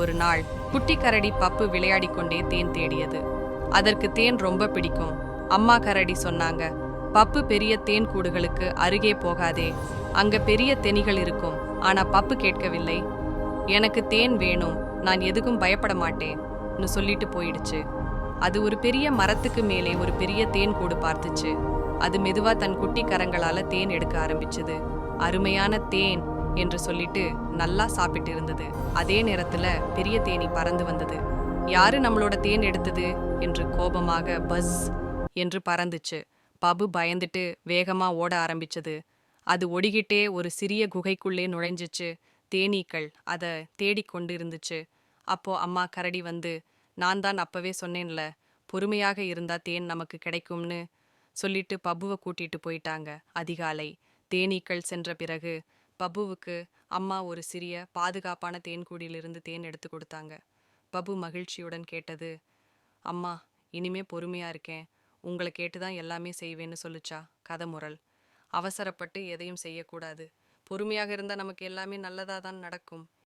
ஒரு நாள் குட்டி கரடி பப்பு விளையாடிக்கொண்டே தேன் தேடியது. அதற்கு தேன் ரொம்ப பிடிக்கும். அம்மா கரடி சொன்னாங்க பப்பு பெரிய தேன் கூடுகளுக்கு அருகே போகாதே. அங்க பெரிய தெனிகள் இருக்கும். ஆனா பப்பு கேட்கவில்லை. எனக்கு தேன் வேணும். நான் எதுக்கும் பயப்பட மாட்டேன்னு சொல்லிட்டு போயிடுச்சு. அது ஒரு பெரிய மரத்துக்கு மேலே ஒரு பெரிய தேன் கூடு பார்த்துச்சு. அது மெதுவா தன் குட்டி கரங்களால தேன் எடுக்க ஆரம்பிச்சது. அருமையான தேன். என்று சொல்லிட்டு நல்லா சாப்பிட்டு இருந்தது. அதே நேரத்துல பெரிய தேனி பறந்து வந்தது. யாரு நம்மளோட தேன் எடுத்தது? என்று கோபமாக பஸ் என்று பறந்துச்சு. பபு பயந்துட்டு வேகமா ஓட ஆரம்பிச்சது. அது ஒடிகிட்டே ஒரு சிறிய குகைக்குள்ளே நுழைஞ்சிச்சு. தேனீக்கள் அதை தேடிக்கொண்டு இருந்துச்சு அப்போ அம்மா கரடி வந்து நான் தான் அப்பவே சொன்னேன்ல பொறுமையாக இருந்தா தேன் நமக்கு கிடைக்கும்னு சொல்லிட்டு பபுவை கூட்டிட்டு போயிட்டாங்க அதிகாலை. தேனீக்கள் சென்ற பிறகு பபுவுக்கு அம்மா ஒரு சிறிய பாதுகாப்பான தேன்கூடியிலிருந்து தேன் எடுத்து கொடுத்தாங்க. பபு மகிழ்ச்சியுடன் கேட்டது அம்மா இனிமே பொறுமையா இருக்கேன். உங்களை கேட்டு தான் எல்லாமே செய்வேன்னு சொல்லுச்சா? கதை முரல் அவசரப்பட்டு எதையும் செய்யக்கூடாது. பொறுமையாக இருந்தால் நமக்கு எல்லாமே நல்லதாக தான் நடக்கும்.